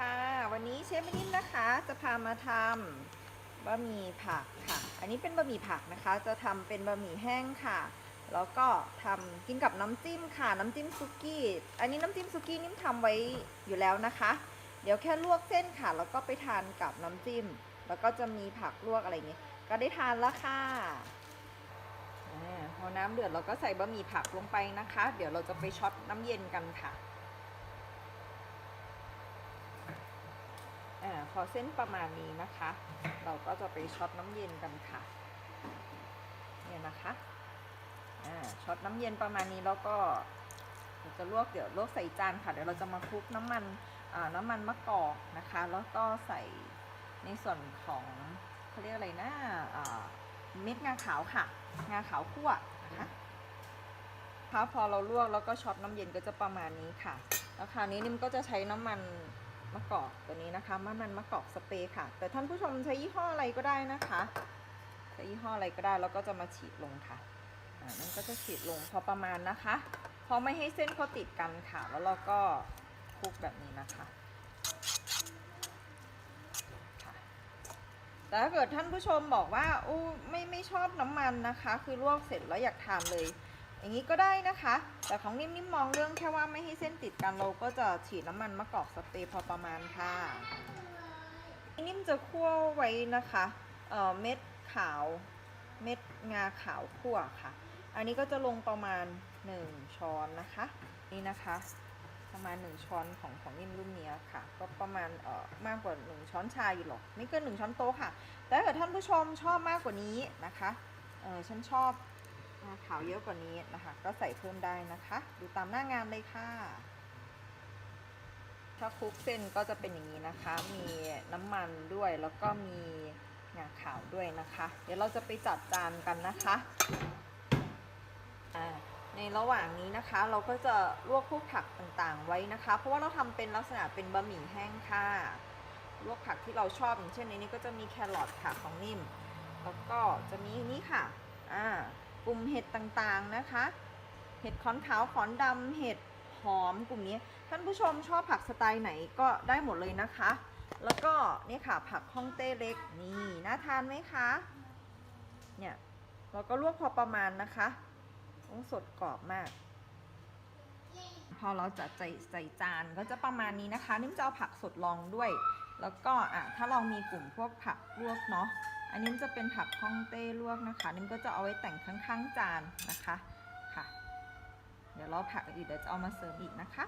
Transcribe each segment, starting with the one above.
ค่ะ วันนี้เชฟมินินนะคะ จะพามาทำบะหมี่ผักค่ะ อันนี้เป็นบะหมี่ผักนะคะ จะทำเป็นบะหมี่แห้งค่ะ แล้วก็ทำกินกับน้ำจิ้มค่ะ น้ำจิ้มซุกี้ อันนี้น้ำจิ้มซุกี้นิ่มทำไว้อยู่แล้วนะคะ เดี๋ยวแค่ลวกเส้นค่ะ แล้วก็ไปทานกับน้ำจิ้ม แล้วก็จะมีผักลวกอะไรอย่างเงี้ยก็ได้ทานแล้วค่ะพอน้ำเดือดเราก็ใส่บะหมี่ผักลงไปนะคะ เดี๋ยวเราจะไปช็อตน้ำเย็นกันค่ะ อพอเส้นประมาณนี้นะคะ เราก็จะไปช็อตน้ำเย็นกันค่ะ เนี่ยนะคะช็อตน้ำเย็นประมาณนี้แล้วก็เดี๋ยวจะลวกเดี๋ยวลวกใส่จานค่ะ เดี๋ยวเราจะมาคลุกน้ำมันน้ำมันมะกอกนะคะ แล้วก็ใส่ในส่วนของเขาเรียกอะไรนะเม็ดงาขาวค่ะ งาขาวคั่วนะคะพอพอเราลวกแล้วก็ช็อตน้ำเย็นก็จะประมาณนี้ค่ะ แล้วคราวนี้นิ่มก็จะใช้น้ำมัน มะกอกตัวนี้นะคะน้ำมันมะกอกสเปรย์ค่ะ แต่ท่านผู้ชมใช้ยี่ห้ออะไรก็ได้นะคะใช้ยี่ห้ออะไรก็ได้แล้วก็จะมาฉีดลงค่ะอ่านั่นก็จะฉีดลงพอประมาณนะคะพอไม่ให้เส้นเขาติดกันค่ะ แล้วเราก็คลุกแบบนี้นะคะแต่ถ้าเกิดท่านผู้ชมบอกว่าอู้ไม่ไม่ชอบน้ำมันนะคะ คือลวกเสร็จแล้วอยากทานเลย อย่างนี้ก็ได้นะคะ แต่ของนิ่มนิ่มมองเรื่องแค่ว่าไม่ให้เส้นติดกันเราก็จะฉีดน้ำมันมะกอกสเปรย์พอประมาณค่ะนิ่มจะคั่วไว้นะคะเเม็ดขาวเม็ดงาขาวคั่วค่ะ อันนี้ก็จะลงประมาณ 1 ช้อนนะคะ นี่นะคะ ประมาณ 1 ช้อนของของนิ่มรุ่นนี้ค่ะ ก็ประมาณเอ่อมากกว่า 1 ช้อนชาอยู่หรอก ไม่เกิน 1 ช้อนโต๊ะค่ะ แต่ถ้าเกิดท่านผู้ชมชอบมากกว่านี้นะคะเออฉันชอบ งาขาวเยอะกว่านี้นะคะ ก็ใส่เพิ่มได้นะคะ ดูตามหน้างานเลยค่ะ ถ้าคลุกเส้นก็จะเป็นอย่างนี้นะคะ มีน้ำมันด้วยแล้วก็มีงาขาวด้วยนะคะ เดี๋ยวเราจะไปจัดจานกันนะคะในระหว่างนี้นะคะ เราก็จะลวกพวกผักต่างๆไว้นะคะ เพราะว่าเราทำเป็นลักษณะเป็นบะหมี่แห้งค่ะลวกผักที่เราชอบอย่างเช่นในนี้ก็จะมีแครอทค่ะของนิ่ม แล้วก็จะมีนี่ค่ะ อ่า กลุ่มเห็ดต่างๆนะคะ เห็ดขอนขาวขอนดำเห็ดหอมกลุ่มนี้ ท่านผู้ชมชอบผักสไตล์ไหนก็ได้หมดเลยนะคะ แล้วก็นี่ค่ะผักฮ่องเต้เล็กนี่น่าทานไหมคะเนี่ยเราก็ลวกพอประมาณนะคะต้องสดกรอบมาก พอเราจัดใส่ใส่จานก็จะประมาณนี้นะคะนิ่มจะเอาผักสดลองด้วย แล้วก็อะถ้าเรามีกลุ่มพวกผักลวกเนาะ อันนี้จะเป็นผักฮ่องเต้ลวกนะคะนิ่มก็จะเอาไว้แต่งข้างๆจานนะคะค่ะ เดี๋ยวเราผักอีกเดี๋ยวจะเอามาเสริมอีกนะคะ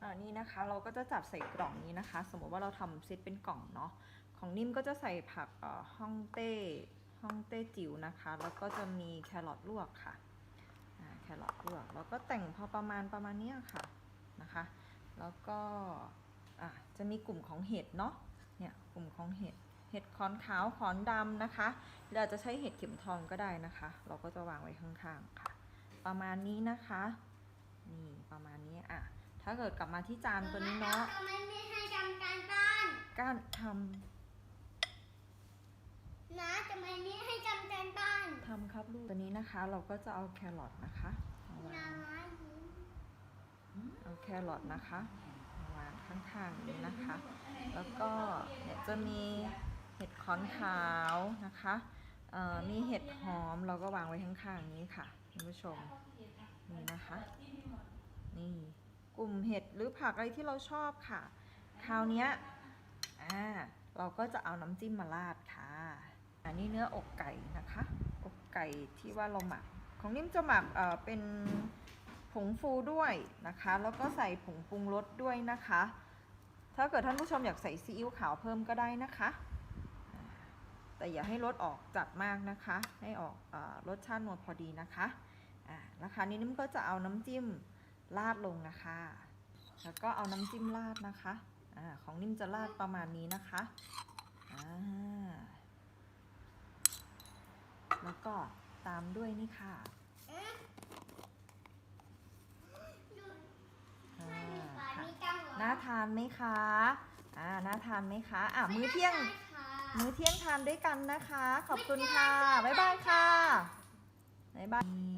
อ่านี่นะคะเราก็จะจัดใส่กล่องนี้นะคะ สมมติว่าเราทำเซตเป็นกล่องเนาะของนิ่มก็จะใส่ผักฮ่องเต้ฮ่องเต้จิ๋วนะคะ แล้วก็จะมีแครอทลวกค่ะแครอทลวกแล้วก็แต่งพอประมาณประมาณนี้ค่ะนะคะ แล้วก็จะมีกลุ่มของเห็ดเนาะ เนี่ยกลุ่มของเห็ด เห็ดขอนขาวขอนดำนะคะหรืออาจจะใช้เห็ดเข็มทองก็ได้นะคะ เราก็จะวางไว้ข้างๆค่ะ ประมาณนี้นะคะ นี่ประมาณนี้อะถ้าเกิดกลับมาที่จานตัวนี้เนาะทำไมไม่ให้ทำการบ้านการทนะทำไมไม่ให้ทำการบ้านำทำครับลูกตัวนี้นะคะ เราก็จะเอาแครอทนะคะมาวานะงเอาแครอทนะคะ มาวางข้างนี้นะคะ แล้วก็เนี่ยจะมีเห็ดขอนขาวนะคะมีเห็ดหอมเราก็วางไว้ข้างๆนี้ค่ะคุณผู้ชมนี่นะคะ นี่กลุ่มเห็ดหรือผักอะไรที่เราชอบค่ะ คราวนี้อ่าเราก็จะเอาน้ำจิ้มมาราดค่ะ อันนี้เนื้ออกไก่นะคะ อกไก่ที่ว่าเราหมัก ของนิ่มจะหมักเอ่อเป็น งฟูด้วยนะคะ แล้วก็ใส่ผงปรุงรสด้วยนะคะ ถ้าเกิดท่านผู้ชมอยากใส่ซีอิ๊วขาวเพิ่มก็ได้นะคะ แต่อย่าให้รสออกจัดมากนะคะ ให้ออกอรสชาตินวลพอดีนะคะอ่านะคะนี้นิ่มก็จะเอาน้ำจิ้มราดลงนะคะ แล้วก็เอาน้ำจิ้มราดนะคะอาของนิ่มจะราดประมาณนี้นะคะอ่าแล้วก็ตามด้วยนี่ค่ะอ่าค่ะ มีกังเหรอ น่าทานไหมคะ อ่า น่าทานไหมคะ อะ มื้อเที่ยงไม่ได้ค่ะมื้อเที่ยงทานด้วยกันนะคะ ขอบคุณค่ะ บ๊ายบายค่ะ บ๊ายบาย